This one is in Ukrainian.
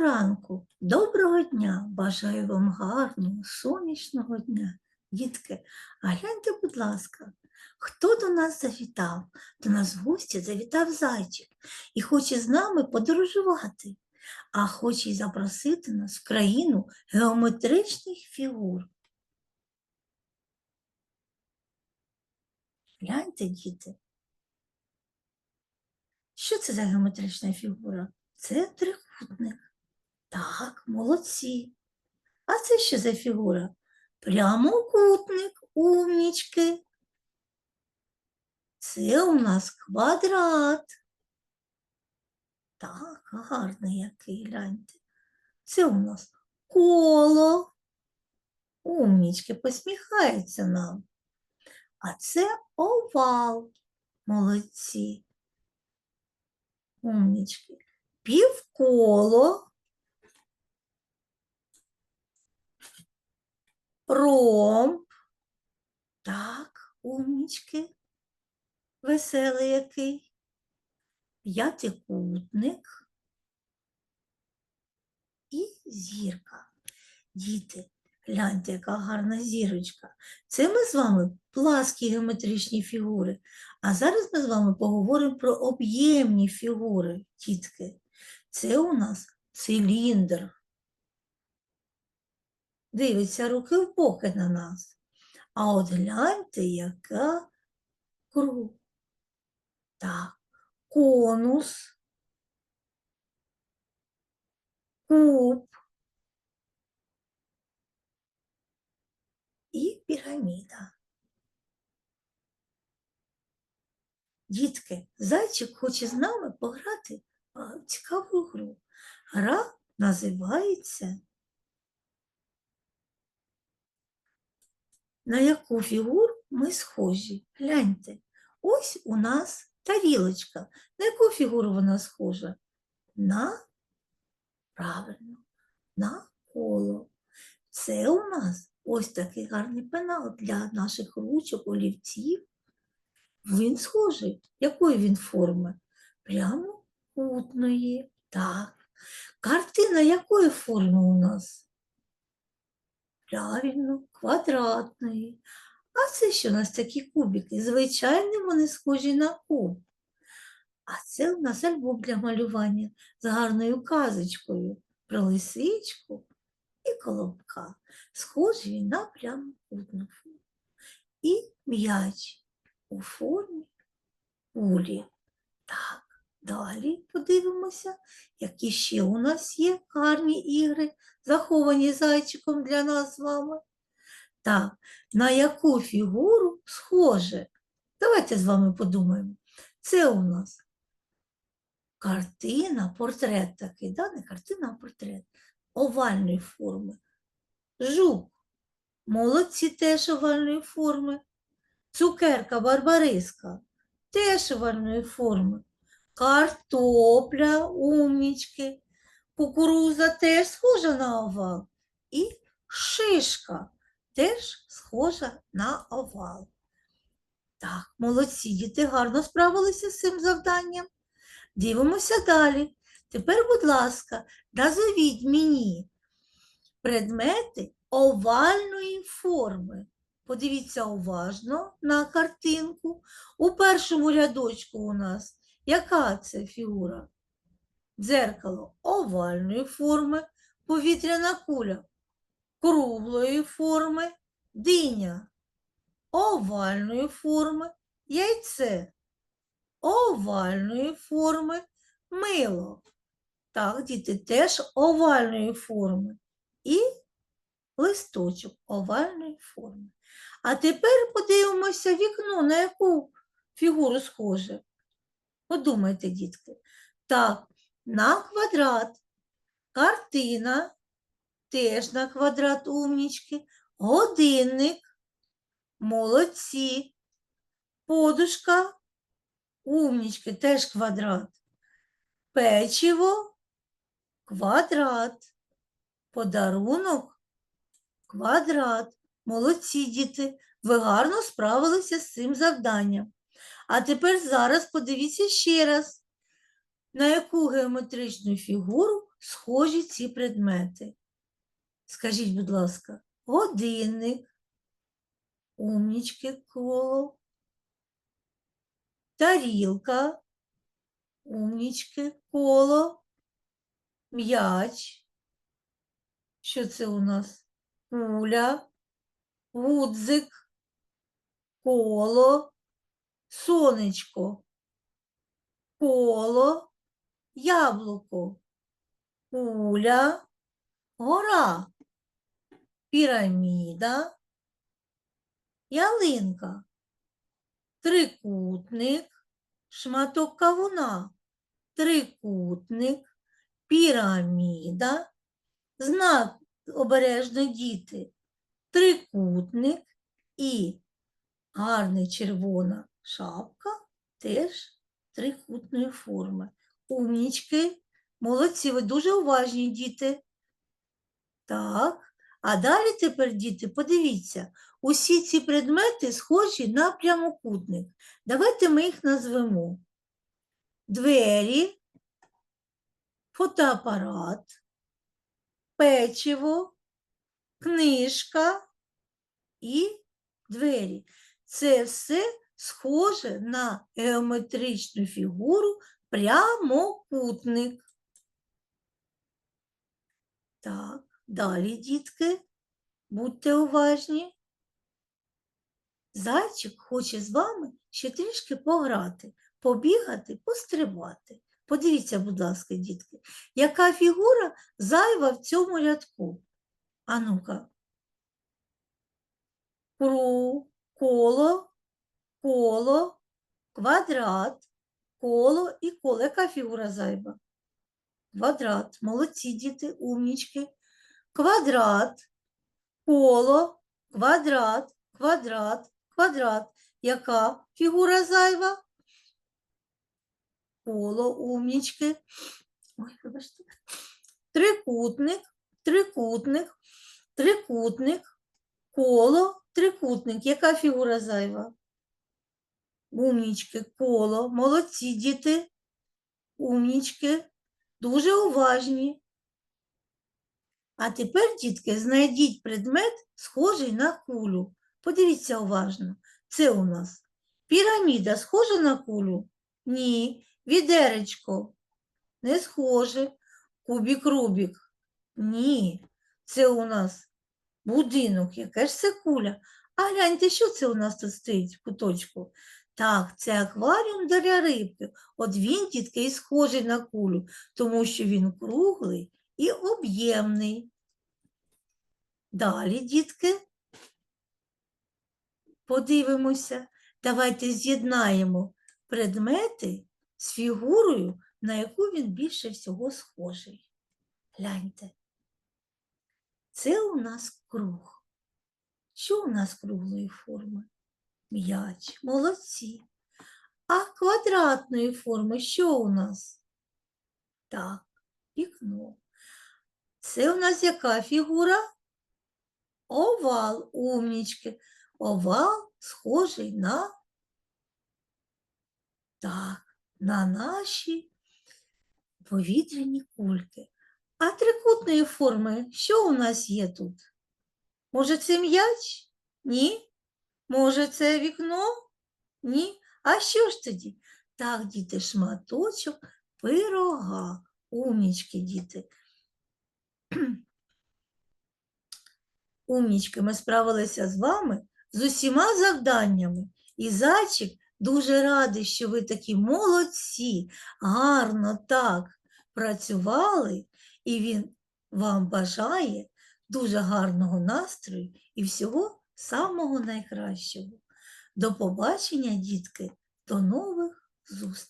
Ранку, доброго дня. Бажаю вам гарного, сонячного дня. Дітки, а гляньте, будь ласка, хто до нас завітав? До нас в гості завітав зайчик і хоче з нами подорожувати, а хоче й запросити нас в країну геометричних фігур. Гляньте, діти. Що це за геометрична фігура? Це трикутник. Так, молодці. А це що за фігура? Прямокутник, умнічки. Це у нас квадрат. Так, гарний який, гляньте. Це у нас коло. Умнічки, посміхається нам. А це овал. Молодці. Умнічки. Півколо. Ромб. Так, умнічки. Веселий який. П'ятикутник. І зірка. Діти, гляньте, яка гарна зірочка. Це ми з вами пласкі геометричні фігури. А зараз ми з вами поговоримо про об'ємні фігури, дітки. Це у нас циліндр. Дивиться руки в боки на нас. А от гляньте, яка круг. Так, конус, куб і піраміда. Дітки, зайчик хоче з нами пограти в цікаву гру. Гра називається На яку фігуру ми схожі? Гляньте, ось у нас тарілочка. На яку фігуру вона схожа? На правильно, на коло. Це у нас ось такий гарний пенал для наших ручок, олівців. Він схожий. Якої він форми? Прямокутної. Так. Картина якої форми у нас? Правильно, квадратної. А це що у нас такі кубики? Звичайно, вони схожі на куб. А це у нас альбом для малювання з гарною казочкою про лисичку і колобка. Схожий він на прямокутну форму. І м'яч у формі кулі. Далі подивимося, які ще у нас є гарні ігри, заховані зайчиком для нас з вами. Так, на яку фігуру схоже? Давайте з вами подумаємо. Це у нас картина, портрет такий, да? не картина, а портрет овальної форми. Жук. Молодці теж овальної форми. Цукерка барбариска теж овальної форми. Картопля, умнічки. Кукуруза теж схожа на овал. І шишка теж схожа на овал. Так, молодці, діти гарно справилися з цим завданням. Дивимося далі. Тепер, будь ласка, назовіть мені предмети овальної форми. Подивіться уважно на картинку. У першому рядочку у нас яка це фігура? Дзеркало овальної форми, повітряна куля круглої форми, диня овальної форми, яйце овальної форми, мило. Так, діти теж овальної форми. І листочок овальної форми. А тепер подивимося вікно, на яку фігуру схоже. Подумайте, дітки. Так, на квадрат. Картина теж на квадрат умнічки. Годинник. Молодці. Подушка. Умнічки, теж квадрат. Печиво. Квадрат. Подарунок. Квадрат. Молодці діти. Ви гарно справилися з цим завданням. А тепер зараз подивіться ще раз, на яку геометричну фігуру схожі ці предмети? Скажіть, будь ласка, годинник, умнічки коло, тарілка, умнічки коло, м'яч. Що це у нас? Куля, гудзик, коло, сонечко, коло, яблуко, куля, гора, піраміда, ялинка, трикутник, шматок кавуна, трикутник, піраміда, знак обережно діти, трикутник і гарна червона шапка теж трикутної форми. Умнічки, молодці, ви дуже уважні діти. Так, а далі тепер, діти, подивіться, усі ці предмети схожі на прямокутник. Давайте ми їх назвемо. Двері, фотоапарат, печиво, книжка і двері. Це все схоже на геометричну фігуру прямокутник. Так, далі, дітки, будьте уважні. Зайчик хоче з вами ще трішки пограти, побігати, пострибати. Подивіться, будь ласка, дітки, яка фігура зайва в цьому рядку. А ну-ка. Кру, коло, коло, квадрат, коло і коло. Яка фігура зайва? Квадрат. Молодці діти, умнічки. Квадрат, коло, квадрат, квадрат, квадрат. Яка фігура зайва? Коло, умнічки. Ой, вибачте. Трикутник, трикутник, трикутник, коло, трикутник. Яка фігура зайва? Умнічки, коло. Молодці діти. Умнічки. Дуже уважні. А тепер, дітки, знайдіть предмет, схожий на кулю. Подивіться уважно. Це у нас піраміда схожа на кулю? Ні. Відеречко. Не схоже. Кубік Рубік. Ні. Це у нас будинок. Яка ж це куля? А гляньте, що це у нас тут стоїть в куточку? Так, це акваріум для рибки. От він, дітки, і схожий на кулю, тому що він круглий і об'ємний. Далі, дітки, подивимося. Давайте з'єднаємо предмети з фігурою, на яку він більше всього схожий. Гляньте. Це у нас круг. Що у нас круглої форми? М'яч. Молодці. А квадратної форми що у нас? Так, вікно. Це у нас яка фігура? Овал, умнічки. Овал схожий на так, на наші повітряні кульки. А трикутної форми що у нас є тут? Може, це м'яч? Ні? Може, це вікно? Ні? А що ж тоді? Так, діти, шматочок пирога. Умнічки, діти. Умнічки, ми справилися з вами з усіма завданнями. І зайчик дуже радий, що ви такі молодці, гарно так працювали, і він вам бажає дуже гарного настрою і всього самого найкращого. До побачення, дітки, до нових зустрічей!